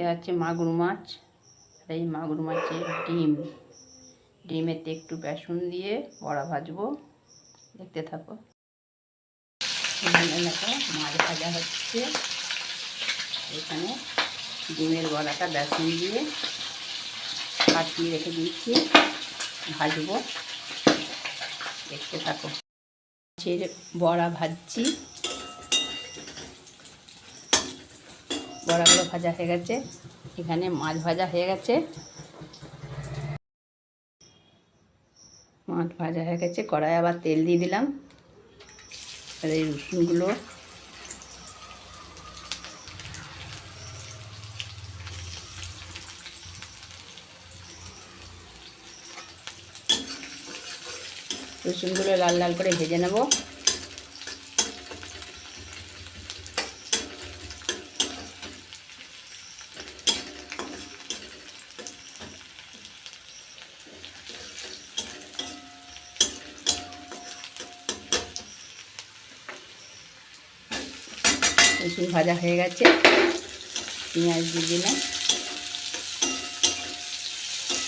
এ হচ্ছে মাগুর মাছ, আর এই মাগুর মাছের ডিম। ডিমেতে একটু বেসন দিয়ে বড়া ভাজবো। দেখতে থাকো। মাছ ভাজা হচ্ছে। এখানে ডিমের বড়াটা বেসন দিয়ে কাটিয়ে রেখে দিচ্ছি ভাজবো। দেখতে থাকো। মাছের বড়া ভাজছি। বড়াগুলো ভাজা হয়ে গেছে। এখানে মাছ ভাজা হয়ে গেছে। মাছ ভাজা হয়ে গেছে কড়াই আবার তেল দিয়ে দিলাম। আর এই রসুনগুলো। রসুনগুলো লাল লাল করে ভেজে নেব। রসুন ভাজা হয়ে গেছে। পেঁয়াজ দিয়ে দিলাম।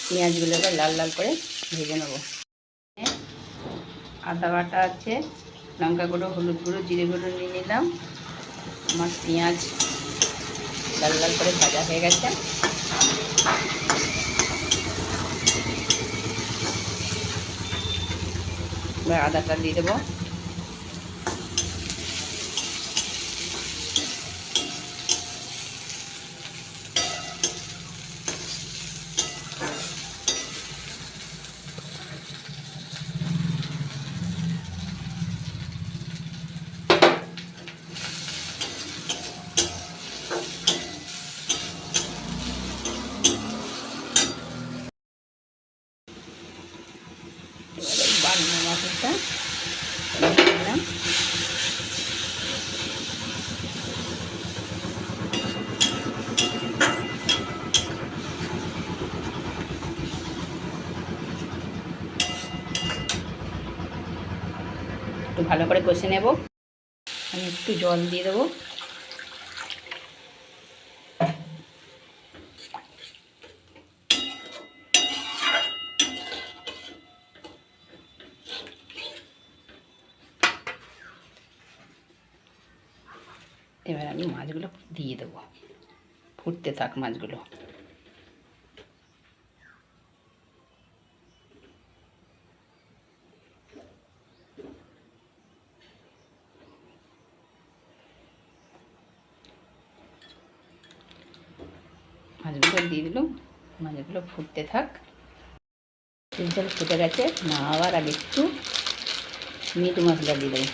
পেঁয়াজগুলোকে লাল লাল করে ভেজে নেব। আদা বাটা আছে, লঙ্কা গুঁড়ো, হলুদ গুঁড়ো, জিরে গুঁড়ো নিয়ে নিলাম। আমার পেঁয়াজ লাল লাল করে ভাজা হয়ে গেছে। আদাটা দিয়ে দেবো এবারে বাড়িয়ে মশলাটা দিয়ে দিলাম একটু ভালো করে কষে নেব। আমি একটু জল দিয়ে দেবো। এবার আমি মাছগুলো দিয়ে দেবো। ফুটতে থাক মাছগুলো। মাছগুলো দিয়ে দিলাম। মাছগুলো ফুটতে থাক। জল ফুটে গেছে। না, আবার আগে একটু মিট মশলা দিয়ে দেবো।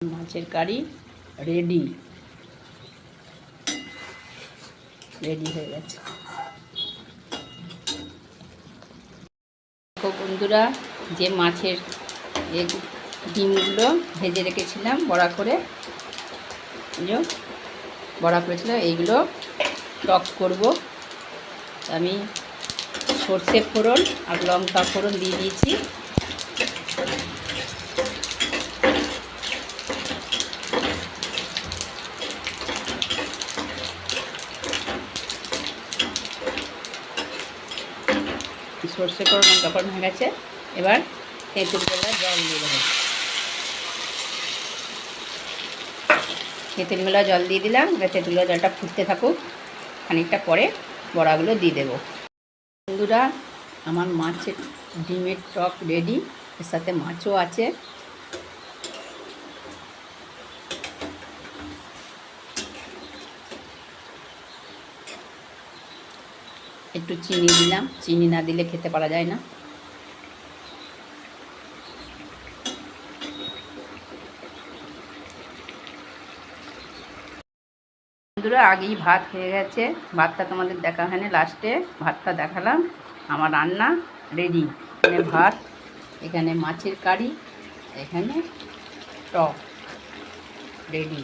মাছের কারি রেডি। রেডি হয়ে গেছে দেখো বন্ধুরা, যে মাছের ডিমগুলো ভেজে রেখেছিলাম বড়া করে বড়া করেছিলাম এইগুলো টক করব। আমি সর্ষে ফোড়ন আর লঙ্কা ফোড়ন দিয়ে দিয়েছি। সর্ষে করে লঙ্কা ফোড়ন হয়ে গেছে, এবার তেঁতুল গোলা জল দিয়ে দেবো। তেঁতুল গোলা জল দিয়ে দিলাম, এবার তেঁতুল গোলা জলটা ফুটতে থাকুক, খানিকটা পরে বড়াগুলো দিয়ে দেবো। বন্ধুরা, আমার মাছের ডিমের টক রেডি এর সাথে মাছও আছে। একটু চিনি দিলাম। চিনি না দিলে খেতে পারা যায় না। আগেই ভাত হয়ে গেছে। ভাতটা তোমাদের দেখা হয়নি। লাস্টে ভাতটা দেখালাম। আমার রান্না রেডি এখানে ভাত, এখানে মাছের কারি, এখানে টক। রেডি